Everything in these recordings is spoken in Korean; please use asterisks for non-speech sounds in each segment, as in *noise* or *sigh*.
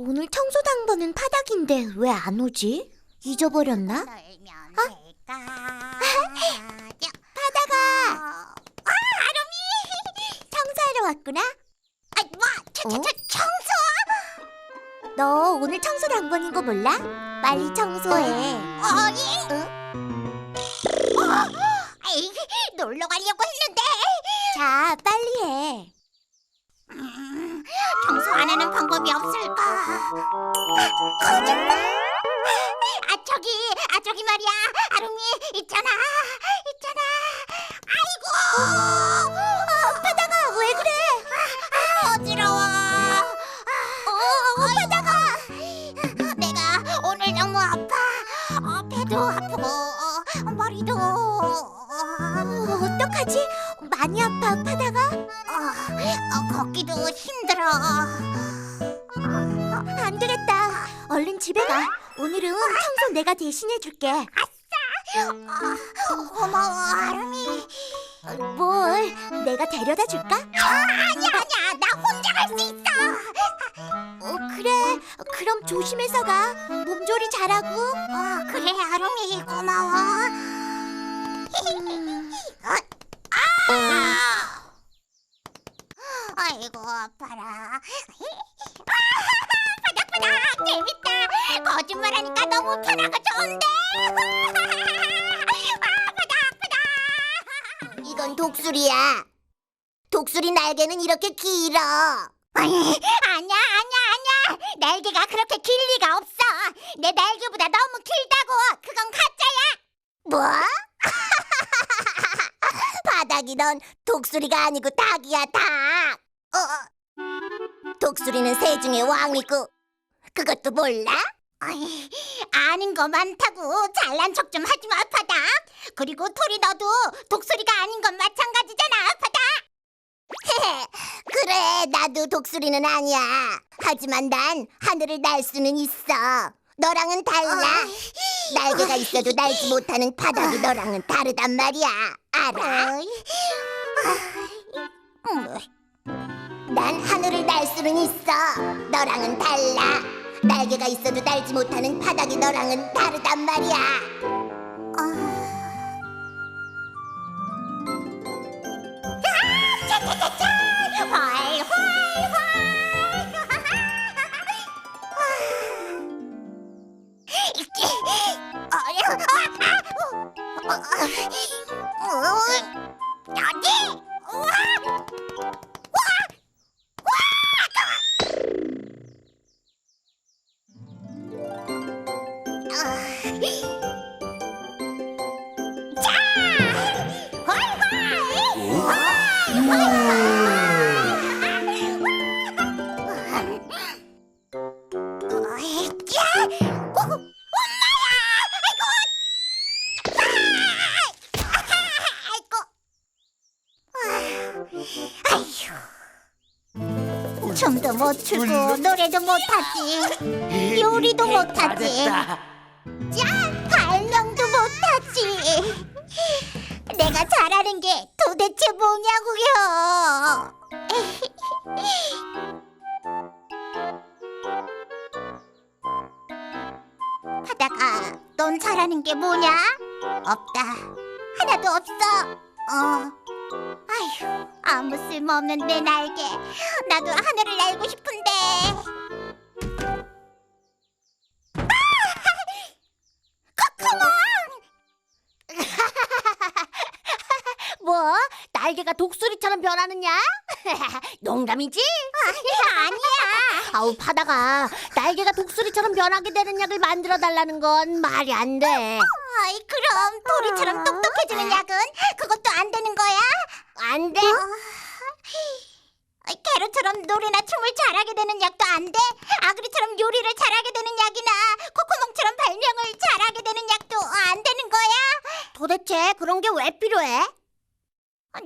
오늘 청소 당번은 파닥인데 왜 안 오지? 잊어버렸나? 어? *laughs* 파닥아, 아, 아름이! *laughs* 청소하러 왔구나. 아, 뭐, 저, 저, 어? 저, 청소? 너 오늘 청소 당번인 거 몰라? 빨리 청소해. 어이? 어, 에이, 놀러 가려고 했는데 자, 빨리 해. 음, 청소 안 하는 방법이 없을까? 아, 거짓말! 아 저기, 아 저기 말이야, 아름이 있잖아, 있잖아. 아이고, 대신해 줄게. 어, 고마워, 아름이. 뭘? 내가 데려다 줄까? 아니야, 아니야. 나 혼자 갈 수 있어. 어, 그래. 그럼 조심해서 가. 몸조리 잘하고. 어, 그래, 아름이 고마워. 아! 아이고 아파라. *laughs* 바닥바닥 재밌다. 거짓말하니까 너무 편하고 좋은데. *laughs* 아, 바닥바닥. 이건 독수리야. 독수리 날개는 이렇게 길어. 아니, *laughs* 아니야, 아니야, 아니야. 날개가 그렇게 길 리가 없어. 내 날개보다 너무 길다고. 그건 가짜야. 뭐? *laughs* 바닥이 넌 독수리가 아니고 닭이야 닭. 어, 독수리는 새 중에 왕이고 그것도 몰라? 아이, 아는 거 많다고 잘난 척 좀 하지 마, 바닥. 그리고 토리 너도 독수리가 아닌 건 마찬가지잖아, 바닥. 그래 나도 독수리는 아니야. 하지만 난 하늘을 날 수는 있어. 너랑은 달라. 날개가 있어도 날지 못하는 바닥이 너랑은 다르단 말이야. 알아? 어이, 난 하늘을 날 수는 있어. 너랑은 달라. 날개가 있어도 날지 못하는 바닥이 너랑은 다르단 말이야. 춤도 못 추고 노래도 못하지. 요리도 못하지. 자 발명도 못하지. 내가 잘하는 게 도대체 뭐냐고요. 하다가 넌 잘하는 게 뭐냐? 없다. 하나도 없어. 어 아휴 아무 쓸모없는 내 날개 나도 하늘을 날고 싶은데 코코몽 *laughs* 뭐? 날개가 독수리처럼 변하느냐? *laughs* 농담이지? 아니야 아우 파다가 날개가 독수리처럼 변하게 되는 약을 만들어 달라는 건 말이 안 돼. 아이 그럼 도리처럼 똑똑해지는 약은 그것도 안 되는 거야? 안 돼? 어? 캐로처럼 노래나 춤을 잘하게 되는 약도 안 돼? 아그리처럼 요리를 잘하게 되는 약이나 코코몽처럼 발명을 잘하게 되는 약도 안 되는 거야? 도대체 그런 게 왜 필요해?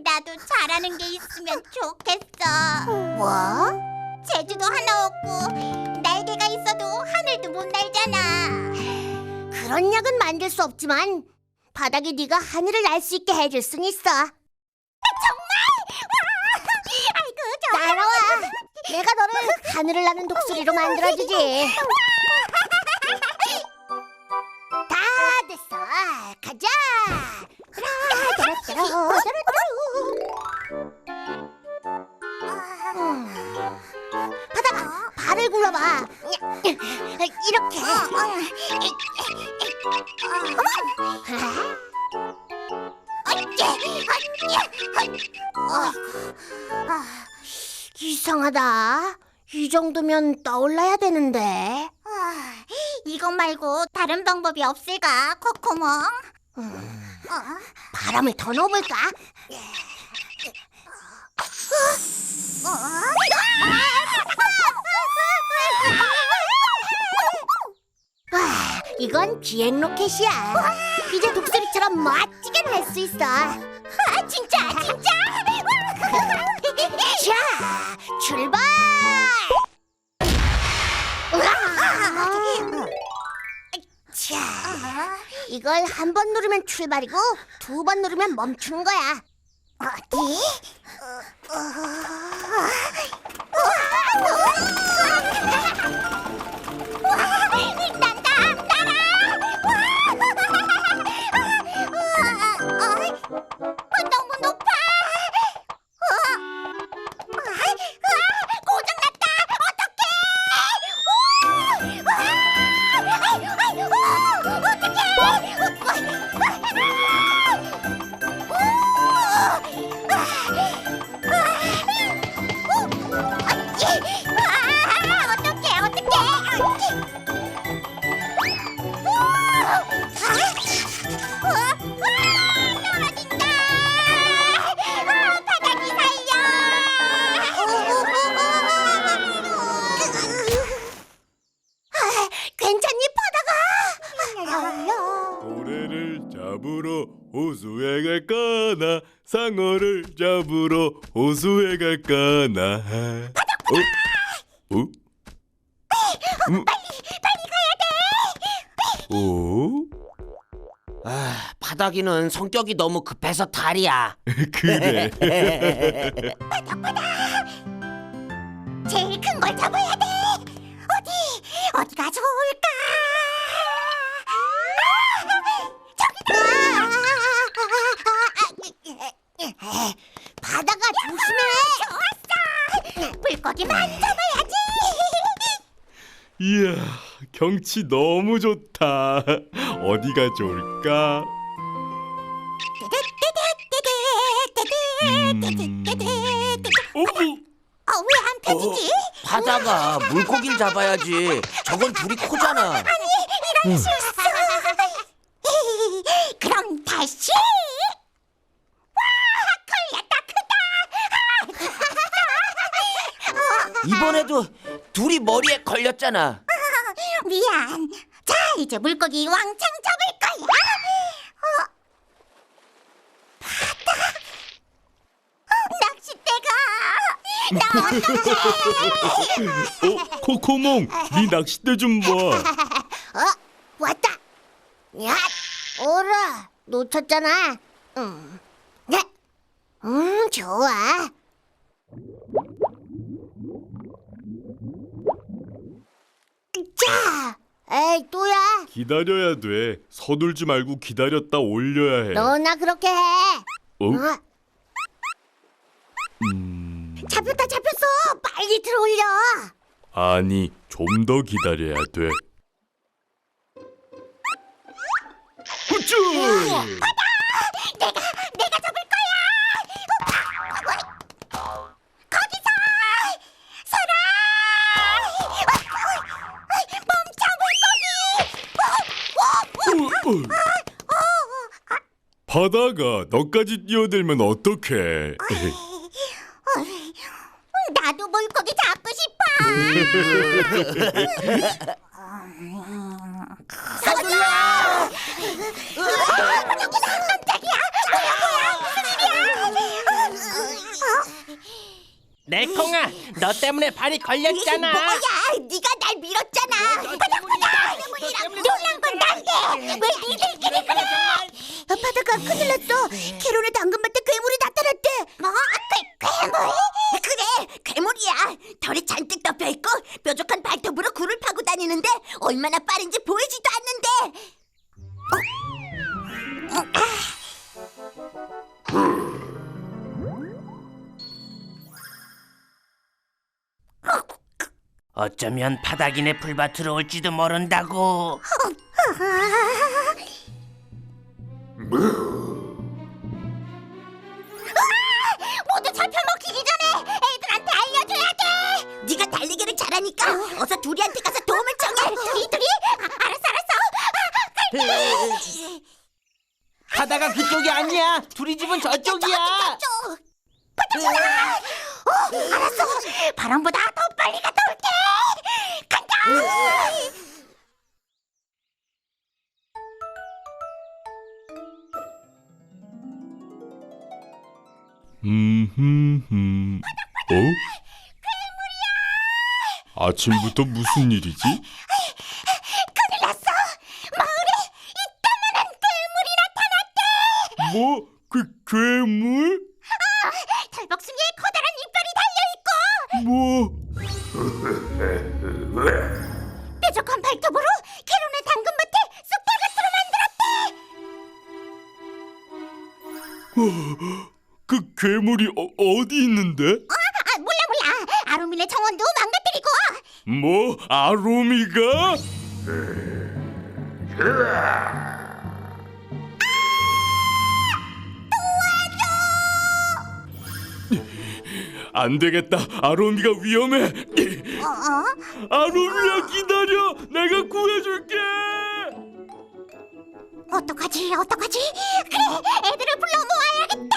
나도 잘하는 게 있으면 좋겠어. 뭐? 제주도 하나 없고 날개가 있어도 하늘도 못 날잖아. 그런 약은 만들 수 없지만 바닥이 네가 하늘을 날 수 있게 해줄 순 있어. 아이고 저 따라와. 내가 너를 하늘을 나는 독수리로 만들어주지. 다 됐어. 가자. 바다가 발을 굴러봐. 이렇게. 이상하다. 이 정도면 떠올라야 되는데. 아, 이것 말고 다른 방법이 없을까, 코코몽? 어? 바람을 더 넣어볼까? 와, 이건 비행 로켓이야. 이제 독수리처럼 멋지게 날 수 있어. 아, 진짜, 진짜. *laughs* 자, 출발! 자, 이걸 한 번 누르면 출발이고 두 번 누르면 멈추는 거야. 어디? 어떡해! 어떡해! 떨어진다! 아, 바닥이 괜찮니 바다가? 고래를 잡으러 호수에 갈까나 상어를 잡으러 호수에 갈까나 어? 어? 음? 빨리 가야 돼. 오? 아, 바닥이는 성격이 너무 급해서 탈이야. *laughs* 그래. *laughs* 제일 큰 걸 잡아야 돼. 경치 너무 좋다. *laughs* 어디가 좋을까? 음. 어, 어, 어, 왜 안 펴지지? 바다가 물고기를 잡아야지. 저건 둘이 코잖아. 이런 실수. *laughs* 그럼 다시. 와, 걸렸다 크다. *laughs* 이번에도 둘이 머리에 걸렸잖아. 미안. 자, 이제 물고기 왕창 잡을 거야. 어, 바다. 어, 낚싯대가. 나 어떡해. *laughs* 어, 코코몽, 네 낚싯대 좀 봐. *laughs* 어, 왔다. 야, 오라. 놓쳤잖아. 음, 야, 음, 좋아. 자, 에이 또야. 기다려야 돼. 서둘지 말고 기다렸다 올려야 해. 너나 그렇게 해. 어? 어, 음, 잡혔다, 잡혔어. 빨리 들어올려. 아니, 좀 더 기다려야 돼. 후쭈! 내가 잡을 바다가 너까지 뛰어들면 어떡해? 나도 물고기 잡고 싶어. 서둘러. 깜짝이야. 뭐야 뭐야 무슨 일이야? 내콩아, 너 때문에 발이 걸렸잖아. 뭐야? 네가 날 밀었잖아. 바닥 바닥. 놀란 건 난데 왜 니들끼리 그래? 바다가 큰일 났어. 캐롤의 당근밭에 괴물이 나타났대. 뭐? 괴, 괴물? 그래 괴물이야. 털이 잔뜩 덮여 있고 뾰족한 발톱으로 굴을 파고 다니는데 얼마나 빠른지 보이지도 않는데. 어쩌면 바닥이네 풀밭으로 올지도 모른다고. 모두 잡혀먹히기 전에 애들한테 알려줘야 돼. 네가 달리기를 잘하니까 어서 둘이한테 가서 도움을 청해. 둘이 둘이 아, 알았어 알았어. 바다가 그쪽이 아니야. 둘이 집은 저쪽이야. 알았어. 바람보다 음흠흠. 어? 아침부터 무슨 일이지? 큰일 났어. 마을에 이따만한 괴물이 나타났대. 뭐? 그 괴물? 털복숭이에 커다란 이빨이 달려 있고 뭐? 뾰족한 발톱으로 캐론의 당근밭에 쑥돌같이로 만들었대. 그 괴물이 어, 어디 있는데? 아 몰라 몰라. 아루민의 정원도 망가뜨리고. 뭐? 아로미가? 안 되겠다. 아로미가 위험해. 어? 아로미야 기다려. 내가 구해줄게. 어떡하지 어떡하지? 그래 애들을 불러 모아야겠다.